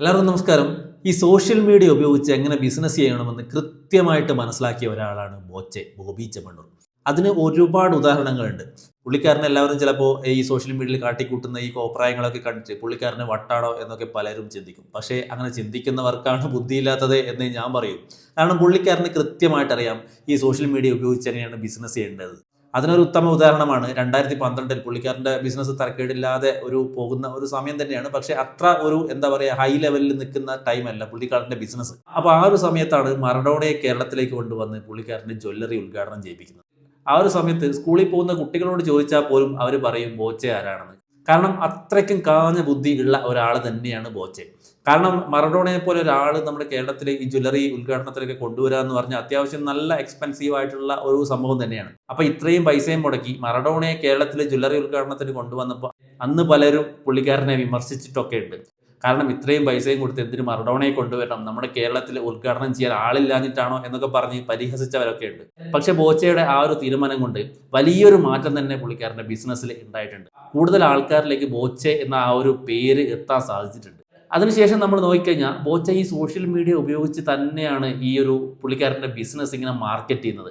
എല്ലാവർക്കും നമസ്കാരം. ഈ സോഷ്യൽ മീഡിയ ഉപയോഗിച്ച് എങ്ങനെ ബിസിനസ് ചെയ്യണമെന്ന് കൃത്യമായിട്ട് മനസ്സിലാക്കിയ ഒരാളാണ് ബോച്ചെ ബോബി ചെമ്മണ്ണൂർ. അതിന് ഒരുപാട് ഉദാഹരണങ്ങളുണ്ട്. പുള്ളിക്കാരനെ എല്ലാവരും ചിലപ്പോൾ ഈ സോഷ്യൽ മീഡിയയിൽ കാട്ടിക്കൂട്ടുന്ന ഈ കോപ്രായങ്ങളൊക്കെ കണ്ടിട്ട് പുള്ളിക്കാരനെ വട്ടാണോ എന്നൊക്കെ പലരും ചിന്തിക്കും. പക്ഷേ അങ്ങനെ ചിന്തിക്കുന്നവർക്കാണ് ബുദ്ധിയില്ലാത്തത് എന്ന് ഞാൻ പറയും. കാരണം പുള്ളിക്കാരന് കൃത്യമായിട്ട് അറിയാം ഈ സോഷ്യൽ മീഡിയ ഉപയോഗിച്ച് എങ്ങനെയാണ് ബിസിനസ് ചെയ്യേണ്ടത്. അതിനൊരു ഉത്തമ ഉദാഹരണമാണ് രണ്ടായിരത്തി പന്ത്രണ്ടിൽ പുള്ളിക്കാരന്റെ ബിസിനസ് തരക്കേടില്ലാതെ ഒരു പോകുന്ന ഒരു സമയം തന്നെയാണ്. പക്ഷേ അത്ര ഒരു എന്താ പറയുക ഹൈ ലെവലിൽ നിൽക്കുന്ന ടൈം അല്ല പുള്ളിക്കാരന്റെ ബിസിനസ് അപ്പോൾ ആ ഒരു സമയത്താണ് മറഡോണയെ കേരളത്തിലേക്ക് കൊണ്ടുവന്ന് പുള്ളിക്കാരന്റെ ജ്വല്ലറി ഉദ്ഘാടനം ചെയ്യിപ്പിക്കുന്നത്. ആ ഒരു സമയത്ത് സ്കൂളിൽ പോകുന്ന കുട്ടികളോട് ചോദിച്ചാൽ പോലും അവർ പറയും ബോച്ചെ ആരാണെന്ന്? കാരണം അത്രയ്ക്കും കാഞ്ഞ ബുദ്ധി ഉള്ള ഒരാൾ തന്നെയാണ് ബോച്ചെ. കാരണം മറഡോണയെ പോലെ ഒരാൾ നമ്മുടെ കേരളത്തിലെ ഈ ജ്വല്ലറി ഉദ്ഘാടനത്തിലൊക്കെ കൊണ്ടുവരിക എന്ന് പറഞ്ഞാൽ അത്യാവശ്യം നല്ല എക്സ്പെൻസീവ് ആയിട്ടുള്ള ഒരു സംഭവം തന്നെയാണ്. അപ്പൊ ഇത്രയും പൈസയും മുടക്കി മറഡോണയെ കേരളത്തിലെ ജ്വല്ലറി ഉദ്ഘാടനത്തിന് കൊണ്ടുവന്നപ്പോൾ അന്ന് പലരും പുള്ളിക്കാരനെ വിമർശിച്ചിട്ടൊക്കെ ഉണ്ട് കാരണം ഇത്രയും പൈസയും കൊടുത്ത് എന്തിന് മറഡോണയെ കൊണ്ടുവരണം? നമ്മുടെ കേരളത്തിൽ ഉദ്ഘാടനം ചെയ്യാൻ ആളില്ലാഞ്ഞിട്ടാണോ എന്നൊക്കെ പറഞ്ഞ് പരിഹസിച്ചവരൊക്കെ ഉണ്ട്. പക്ഷെ ബോച്ചയുടെ ആ ഒരു തീരുമാനം കൊണ്ട് വലിയൊരു മാറ്റം തന്നെ പുള്ളിക്കാരന്റെ ബിസിനസ്സിൽ ഉണ്ടായിട്ടുണ്ട്. കൂടുതൽ ആൾക്കാരിലേക്ക് ബോച്ചെ എന്ന ആ ഒരു പേര് എത്താൻ സാധിച്ചിട്ടുണ്ട്. അതിനുശേഷം നമ്മൾ നോക്കിക്കഴിഞ്ഞാൽ ബോച്ച ഈ സോഷ്യൽ മീഡിയ ഉപയോഗിച്ച് തന്നെയാണ് ഈ ഒരു പുള്ളിക്കാരന്റെ ബിസിനസ് ഇങ്ങനെ മാർക്കറ്റ് ചെയ്യുന്നത്.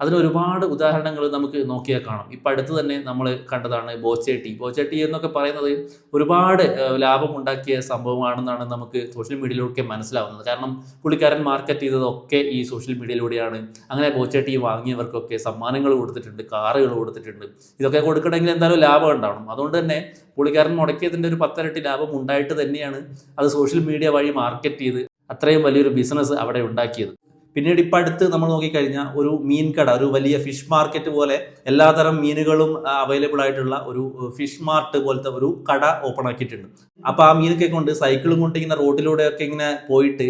അതിന് ഒരുപാട് ഉദാഹരണങ്ങൾ നമുക്ക് നോക്കിയാൽ കാണാം. ഇപ്പം അടുത്ത് തന്നെ നമ്മൾ കണ്ടതാണ് ബോച്ചേട്ടി. ബോച്ചേട്ടി എന്നൊക്കെ പറയുന്നത് ഒരുപാട് ലാഭം ലാഭമുണ്ടാക്കിയ സംഭവമാണെന്നാണ് നമുക്ക് സോഷ്യൽ മീഡിയയിലൂടെ മനസ്സിലാവുന്നത്. കാരണം പുള്ളിക്കാരൻ മാർക്കറ്റ് ചെയ്തതൊക്കെ ഈ സോഷ്യൽ മീഡിയയിലൂടെയാണ് അങ്ങനെ ബോച്ചേട്ടി വാങ്ങിയവർക്കൊക്കെ സമ്മാനങ്ങൾ കൊടുത്തിട്ടുണ്ട് കാറുകൾ കൊടുത്തിട്ടുണ്ട്. ഇതൊക്കെ കൊടുക്കണമെങ്കിൽ എന്തായാലും ലാഭം ഉണ്ടാവണം. അതുകൊണ്ട് തന്നെ പുള്ളിക്കാരൻ മുടക്കിയതിന്റെ ഒരു പത്തരട്ടി ലാഭം ഉണ്ടായിട്ട് തന്നെയാണ് അത് സോഷ്യൽ മീഡിയ വഴി മാർക്കറ്റ് ചെയ്ത് അത്രയും വലിയൊരു ബിസിനസ് അവിടെ ഉണ്ടാക്കിയത്. പിന്നീട് ഇപ്പം അടുത്ത് നമ്മൾ നോക്കിക്കഴിഞ്ഞാൽ ഒരു മീൻ കട ഒരു വലിയ ഫിഷ് മാർക്കറ്റ് പോലെ എല്ലാതരം മീനുകളും അവൈലബിൾ ആയിട്ടുള്ള ഒരു ഫിഷ് മാർട്ട് പോലത്തെ ഒരു കട ഓപ്പൺ ആക്കിയിട്ടുണ്ട്. അപ്പോൾ ആ മീനൊക്കെ കൊണ്ട് സൈക്കിളും കൊണ്ട് ഇങ്ങനെ റോഡിലൂടെ ഒക്കെ ഇങ്ങനെ പോയിട്ട്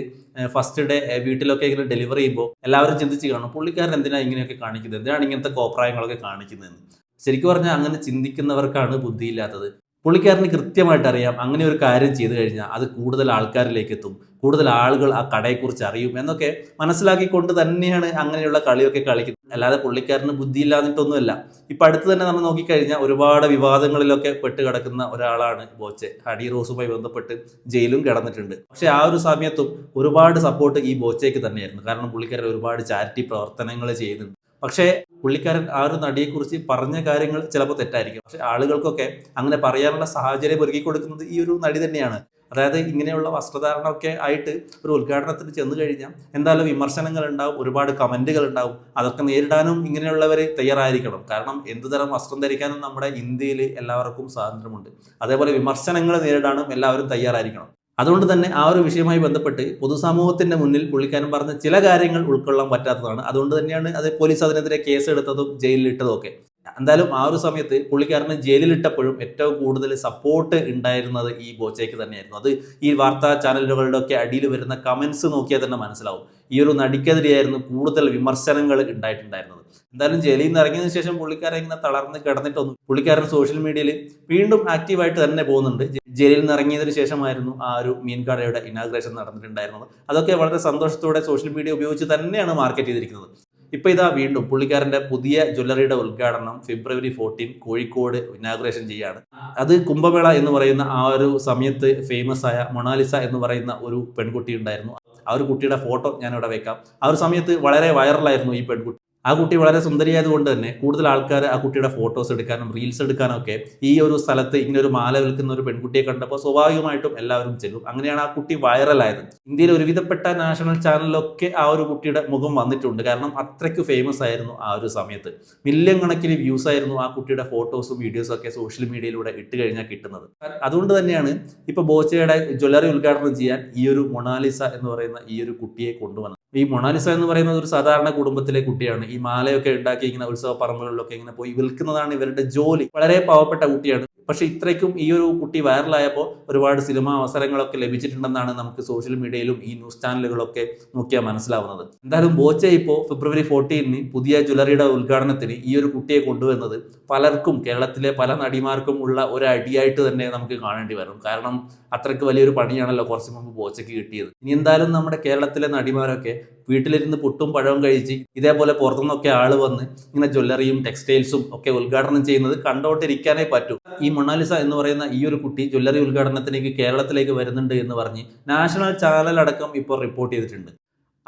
ഫസ്റ്റ് ഡേ വീട്ടിലൊക്കെ ഇങ്ങനെ ഡെലിവറി ചെയ്യുമ്പോൾ എല്ലാവരും ചിന്തിച്ച് കാണും പുള്ളിക്കാരൻ എന്തിനാണ് ഇങ്ങനെയൊക്കെ കാണിക്കുന്നത്? എന്തിനാണ് ഇങ്ങനത്തെ കോപ്രായങ്ങളൊക്കെ കാണിക്കുന്നതെന്ന്? ശരിക്കും പറഞ്ഞാൽ അങ്ങനെ ചിന്തിക്കുന്നവർക്കാണ് ബുദ്ധിയില്ലാത്തത്. പുള്ളിക്കാരന് കൃത്യമായിട്ട് അറിയാം അങ്ങനെ ഒരു കാര്യം ചെയ്തു കഴിഞ്ഞാൽ അത് കൂടുതൽ ആൾക്കാരിലേക്ക് എത്തും കൂടുതൽ ആളുകൾ ആ കടയെക്കുറിച്ച് അറിയും എന്നൊക്കെ മനസ്സിലാക്കിക്കൊണ്ട് തന്നെയാണ് അങ്ങനെയുള്ള കളിയൊക്കെ കളിക്കുന്നത്. അല്ലാതെ പുള്ളിക്കാരന് ബുദ്ധിയില്ലാന്നിട്ടൊന്നുമല്ല ഇപ്പം അടുത്ത് തന്നെ നമ്മൾ നോക്കിക്കഴിഞ്ഞാൽ ഒരുപാട് വിവാദങ്ങളിലൊക്കെ പെട്ട് കിടക്കുന്ന ഒരാളാണ് ബോച്ചെ. ഹഡി റോസുമായി ബന്ധപ്പെട്ട് ജയിലും കിടന്നിട്ടുണ്ട്. പക്ഷേ ആ ഒരു സമയത്തും ഒരുപാട് സപ്പോർട്ട് ഈ ബോച്ചയ്ക്ക് തന്നെയായിരുന്നു. കാരണം പുള്ളിക്കാരൻ ഒരുപാട് ചാരിറ്റി പ്രവർത്തനങ്ങൾ ചെയ്യുന്നുണ്ട്. പക്ഷേ പുള്ളിക്കാരൻ ആ ഒരു നടിയെക്കുറിച്ച് പറഞ്ഞ കാര്യങ്ങൾ ചിലപ്പോൾ തെറ്റായിരിക്കും. പക്ഷെ ആളുകൾക്കൊക്കെ അങ്ങനെ പറയാനുള്ള സാഹചര്യം ഒരുക്കി കൊടുക്കുന്നത് ഈ ഒരു നടി തന്നെയാണ്. അതായത് ഇങ്ങനെയുള്ള വസ്ത്രധാരണമൊക്കെ ആയിട്ട് ഒരു ഉദ്ഘാടനത്തിന് ചെന്ന് കഴിഞ്ഞാൽ എന്തായാലും വിമർശനങ്ങൾ ഉണ്ടാവും ഒരുപാട് കമന്റുകൾ ഉണ്ടാവും. അതൊക്കെ നേരിടാനും ഇങ്ങനെയുള്ളവർ തയ്യാറായിരിക്കണം. കാരണം എന്തുതരം വസ്ത്രം ധരിക്കാനും നമ്മുടെ ഇന്ത്യയിൽ എല്ലാവർക്കും സ്വാതന്ത്ര്യമുണ്ട്. അതേപോലെ വിമർശനങ്ങൾ നേരിടാനും എല്ലാവരും തയ്യാറായിരിക്കണം. അതുകൊണ്ട് തന്നെ ആ ഒരു വിഷയവുമായി ബന്ധപ്പെട്ട് പൊതുസമൂഹത്തിന്റെ മുന്നിൽ പുള്ളിക്കാരൻ പറഞ്ഞ ചില കാര്യങ്ങൾ ഉൾക്കൊള്ളാൻ പറ്റാത്തതാണ്. അതുകൊണ്ട് തന്നെയാണ് അത് പോലീസ് അതിനെതിരെ കേസ് എടുത്തതും ജയിലിലിട്ടതും ഒക്കെ. എന്തായാലും ആ ഒരു സമയത്ത് പുള്ളിക്കാരനെ ജയിലിലിട്ടപ്പോഴും ഏറ്റവും കൂടുതൽ സപ്പോർട്ട് ഉണ്ടായിരുന്നത് ഈ ബോച്ചയ്ക്ക് തന്നെയായിരുന്നു. അത് ഈ വാർത്താ ചാനലുകളുടെ ഒക്കെ അടിയിൽ വരുന്ന കമൻസ് നോക്കിയാൽ തന്നെ മനസ്സിലാവും. ഈ ഒരു നടിക്കെതിരെയായിരുന്നു കൂടുതൽ വിമർശനങ്ങൾ ഉണ്ടായിട്ടുണ്ടായിരുന്നത്. എന്തായാലും ജയിലിൽ നിന്ന് ഇറങ്ങിയതിനു ശേഷം പുള്ളിക്കാരൻ ഇങ്ങനെ തളർന്ന് കിടന്നിട്ടൊന്നും പുള്ളിക്കാരൻ സോഷ്യൽ മീഡിയയിൽ വീണ്ടും ആക്റ്റീവായിട്ട് തന്നെ പോകുന്നുണ്ട്. ജയിലിൽ നിന്ന് ഇറങ്ങിയതിനു ശേഷമായിരുന്നു ആ ഒരു മീൻകടയുടെ ഇനാഗ്രേഷൻ നടന്നിട്ടുണ്ടായിരുന്നത്. അതൊക്കെ വളരെ സന്തോഷത്തോടെ സോഷ്യൽ മീഡിയ ഉപയോഗിച്ച് തന്നെയാണ് മാർക്കറ്റ് ചെയ്തിരിക്കുന്നത്. ഇപ്പൊ ഇതാ വീണ്ടും പുള്ളിക്കാരന്റെ പുതിയ ജ്വല്ലറിയുടെ ഉദ്ഘാടനം ഫെബ്രുവരി ഫോർട്ടീൻ കോഴിക്കോട് ഇനാഗ്രേഷൻ ചെയ്യാണ്. അത് കുംഭമേള എന്ന് പറയുന്ന ആ ഒരു സമയത്ത് ഫേമസ് ആയ മൊണാലിസ എന്ന് പറയുന്ന ഒരു പെൺകുട്ടി ഉണ്ടായിരുന്നു. ആ ഒരു കുട്ടിയുടെ ഫോട്ടോ ഞാനിവിടെ വെക്കാം. ആ ഒരു സമയത്ത് വളരെ വൈറലായിരുന്നു ഈ പെൺകുട്ടി. ആ കുട്ടി വളരെ സുന്ദരിയായതുകൊണ്ട് തന്നെ കൂടുതൽ ആൾക്കാർ ആ കുട്ടിയുടെ ഫോട്ടോസ് എടുക്കാനും റീൽസ് എടുക്കാനും ഒക്കെ ഈ ഒരു സ്ഥലത്ത് ഇങ്ങനെ ഒരു മാല വിൽക്കുന്ന ഒരു പെൺകുട്ടിയെ കണ്ടപ്പോൾ സ്വാഭാവികമായിട്ടും എല്ലാവരും ചെല്ലും. അങ്ങനെയാണ് ആ കുട്ടി വൈറലായത് ഇന്ത്യയിൽ ഒരുവിധപ്പെട്ട നാഷണൽ ചാനലിലൊക്കെ ആ ഒരു കുട്ടിയുടെ മുഖം വന്നിട്ടുണ്ട്. കാരണം അത്രയ്ക്ക് ഫേമസ് ആയിരുന്നു ആ ഒരു സമയത്ത്. മില്യൺ കണക്കിന് വ്യൂസ് ആയിരുന്നു ആ കുട്ടിയുടെ ഫോട്ടോസും വീഡിയോസും ഒക്കെ സോഷ്യൽ മീഡിയയിലൂടെ ഇട്ട് കഴിഞ്ഞാൽ കിട്ടുന്നത്. അതുകൊണ്ട് തന്നെയാണ് ഇപ്പോൾ ബോച്ചയുടെ ജ്വല്ലറി ഉദ്ഘാടനം ചെയ്യാൻ ഈ ഒരു മൊണാലിസ എന്ന് പറയുന്ന ഈ ഒരു കുട്ടിയെ കൊണ്ടുവന്നത്. ഈ മൊണാലിസ എന്ന് പറയുന്നത് ഒരു സാധാരണ കുടുംബത്തിലെ കുട്ടിയാണ്. ഈ മാലയൊക്കെ ഉണ്ടാക്കി ഇങ്ങനെ ഉത്സവ പറമ്പുകളിലൊക്കെ ഇങ്ങനെ പോയി വിൽക്കുന്നതാണ് ഇവരുടെ ജോലി. വളരെ പാവപ്പെട്ട കുട്ടിയാണ്. പക്ഷെ ഇത്രയ്ക്കും ഈ ഒരു കുട്ടി വൈറലായപ്പോൾ ഒരുപാട് സിനിമാ അവസരങ്ങളൊക്കെ ലഭിച്ചിട്ടുണ്ടെന്നാണ് നമുക്ക് സോഷ്യൽ മീഡിയയിലും ഈ ന്യൂസ് ചാനലുകളൊക്കെ നോക്കിയാൽ മനസ്സിലാവുന്നത്. എന്തായാലും ബോച്ച ഇപ്പോൾ ഫെബ്രുവരി ഫോർട്ടീനിന് പുതിയ ജ്വല്ലറിയുടെ ഉദ്ഘാടനത്തിന് ഈ ഒരു കുട്ടിയെ കൊണ്ടുവന്നത് പലർക്കും കേരളത്തിലെ പല നടിമാർക്കും ഉള്ള ഒരു അടിയായിട്ട് തന്നെ നമുക്ക് കാണേണ്ടി വരും. കാരണം അത്രയ്ക്ക് വലിയൊരു പണിയാണല്ലോ കുറച്ച് മുമ്പ് ബോച്ചയ്ക്ക് കിട്ടിയത്. ഇനി എന്തായാലും നമ്മുടെ കേരളത്തിലെ നടിമാരൊക്കെ വീട്ടിലിരുന്ന് പുട്ടും പഴവും കഴിച്ച് ഇതേപോലെ പുറത്തുനിന്നൊക്കെ ആൾ വന്ന് ഇങ്ങനെ ജ്വല്ലറിയും ടെക്സ്റ്റൈൽസും ഒക്കെ ഉദ്ഘാടനം ചെയ്യുന്നത് കണ്ടോട്ടിരിക്കാനേ പറ്റൂ. ഈ മൊണാലിസ എന്ന് പറയുന്ന ഈ ഒരു കുട്ടി ജ്വല്ലറി ഉദ്ഘാടനത്തിലേക്ക് കേരളത്തിലേക്ക് വരുന്നുണ്ട് എന്ന് പറഞ്ഞ് നാഷണൽ ചാനൽ അടക്കം ഇപ്പോൾ റിപ്പോർട്ട് ചെയ്തിട്ടുണ്ട്.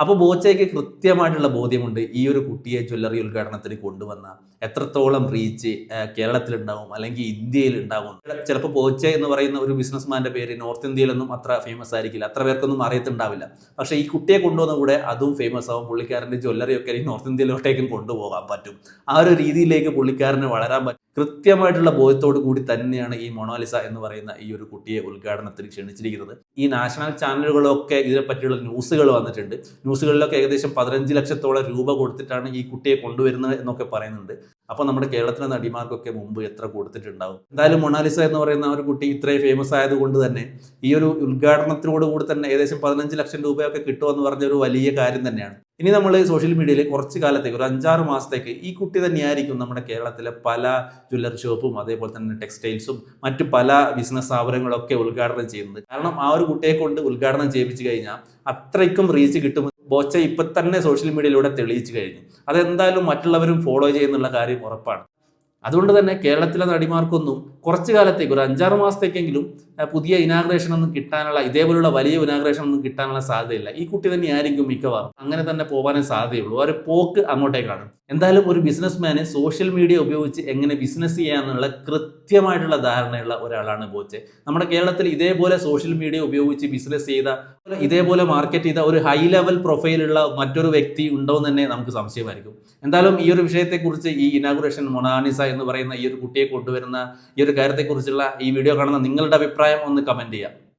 അപ്പോൾ ബോച്ചയ്ക്ക് കൃത്യമായിട്ടുള്ള ബോധ്യമുണ്ട് ഈ ഒരു കുട്ടിയെ ജ്വല്ലറി ഉദ്ഘാടനത്തിന് കൊണ്ടുവന്ന എത്രത്തോളം റീച്ച് കേരളത്തിലുണ്ടാവും അല്ലെങ്കിൽ ഇന്ത്യയിൽ ഉണ്ടാവും. ചിലപ്പോൾ ബോച്ച എന്ന് പറയുന്ന ഒരു ബിസിനസ്മാന്റെ പേര് നോർത്ത് ഇന്ത്യയിലൊന്നും അത്ര ഫേമസ് ആയിരിക്കില്ല. അത്ര പേർക്കൊന്നും അറിയത്തുണ്ടാവില്ല. പക്ഷേ ഈ കുട്ടിയെ കൊണ്ടുവന്ന കൂടെ അതും ഫേമസ് ആവും. പുള്ളിക്കാരന്റെ ജ്വല്ലറിയൊക്കെ ഈ നോർത്ത് ഇന്ത്യയിലോട്ടേക്കും കൊണ്ടുപോകാൻ പറ്റും. ആ ഒരു രീതിയിലേക്ക് പുള്ളിക്കാരന് വളരാൻ പറ്റും. കൃത്യമായിട്ടുള്ള ബോധ്യത്തോടു കൂടി തന്നെയാണ് ഈ മൊണോലിസ എന്ന് പറയുന്ന ഈ ഒരു കുട്ടിയെ ഉദ്ഘാടനത്തിന് ക്ഷണിച്ചിരിക്കുന്നത്. ഈ നാഷണൽ ചാനലുകളൊക്കെ ഇതിനെപ്പറ്റിയുള്ള ന്യൂസുകൾ വന്നിട്ടുണ്ട്. ന്യൂസുകളിലൊക്കെ ഏകദേശം പതിനഞ്ച് ലക്ഷത്തോളം രൂപ കൊടുത്തിട്ടാണ് ഈ കുട്ടിയെ കൊണ്ടുവരുന്നത് എന്നൊക്കെ പറയുന്നുണ്ട്. അപ്പോൾ നമ്മുടെ കേരളത്തിലെ നടിമാർക്കൊക്കെ മുമ്പ് എത്ര കൊടുത്തിട്ടുണ്ടാവും? എന്തായാലും മൊണാലിസ എന്ന് പറയുന്ന ഒരു കുട്ടി ഇത്രയും ഫേമസ് ആയതുകൊണ്ട് തന്നെ ഈ ഒരു ഉദ്ഘാടനത്തിനോട് കൂടി തന്നെ ഏകദേശം പതിനഞ്ച് ലക്ഷം രൂപയൊക്കെ കിട്ടുമെന്ന് പറഞ്ഞ ഒരു വലിയ കാര്യം തന്നെയാണ്. ഇനി നമ്മൾ സോഷ്യൽ മീഡിയയിൽ കുറച്ച് കാലത്തേക്ക് ഒരു അഞ്ചാറ് മാസത്തേക്ക് ഈ കുട്ടി തന്നെയായിരിക്കും നമ്മുടെ കേരളത്തിലെ പല ജ്വല്ലറി ഷോപ്പും അതേപോലെ തന്നെ ടെക്സ്റ്റൈൽസും മറ്റു പല ബിസിനസ് സ്ഥാപനങ്ങളൊക്കെ ഉദ്ഘാടനം ചെയ്യുന്നത്. കാരണം ആ ഒരു കുട്ടിയെ കൊണ്ട് ഉദ്ഘാടനം ചെയ്യിപ്പിച്ചു കഴിഞ്ഞാൽ അത്രയ്ക്കും റീച്ച് കിട്ടും. ബോച്ച ഇപ്പം തന്നെ സോഷ്യൽ മീഡിയയിലൂടെ തെളിയിച്ചു കഴിഞ്ഞു. അതെന്തായാലും മറ്റുള്ളവരും ഫോളോ ചെയ്യുന്നുള്ള കാര്യം ഉറപ്പാണ്. അതുകൊണ്ട് തന്നെ കേരളത്തിലെ നടിമാർക്കൊന്നും കുറച്ചു കാലത്തേക്ക് ഒരു അഞ്ചാറ് മാസത്തേക്കെങ്കിലും പുതിയ ഇനാഗ്രേഷൻ ഒന്നും കിട്ടാനുള്ള ഇതേപോലുള്ള വലിയ ഇനാഗ്രേഷൻ ഒന്നും കിട്ടാനുള്ള സാധ്യതയില്ല. ഈ കുട്ടി തന്നെ ആയിരിക്കും മിക്കവാറും. അങ്ങനെ തന്നെ പോകാനേ സാധ്യതയുള്ളൂ. ഒരു പോക്ക് അങ്ങോട്ടേക്കാണ്. എന്തായാലും ഒരു ബിസിനസ്മാന് സോഷ്യൽ മീഡിയ ഉപയോഗിച്ച് എങ്ങനെ ബിസിനസ് ചെയ്യാമെന്നുള്ള കൃത്യമായിട്ടുള്ള ധാരണയുള്ള ഒരാളാണ് ബോച്ചെ. നമ്മുടെ കേരളത്തിൽ ഇതേപോലെ സോഷ്യൽ മീഡിയ ഉപയോഗിച്ച് ബിസിനസ് ചെയ്ത ഇതേപോലെ മാർക്കറ്റ് ചെയ്ത ഒരു ഹൈ ലെവൽ പ്രൊഫൈലുള്ള മറ്റൊരു വ്യക്തി ഉണ്ടോ എന്ന് തന്നെ നമുക്ക് സംശയമായിരിക്കും. എന്തായാലും ഈ ഒരു വിഷയത്തെക്കുറിച്ച് ഈ ഇനാഗുറേഷൻ മൊണാനിസ എന്ന് പറയുന്ന ഈ ഒരു കുട്ടിയെ കൊണ്ടുവരുന്ന ഈ ഒരു കാര്യത്തെക്കുറിച്ചുള്ള ഈ വീഡിയോ കാണുന്ന നിങ്ങളുടെ അഭിപ്രായം ഒന്ന് കമന്റ് ചെയ്യാം.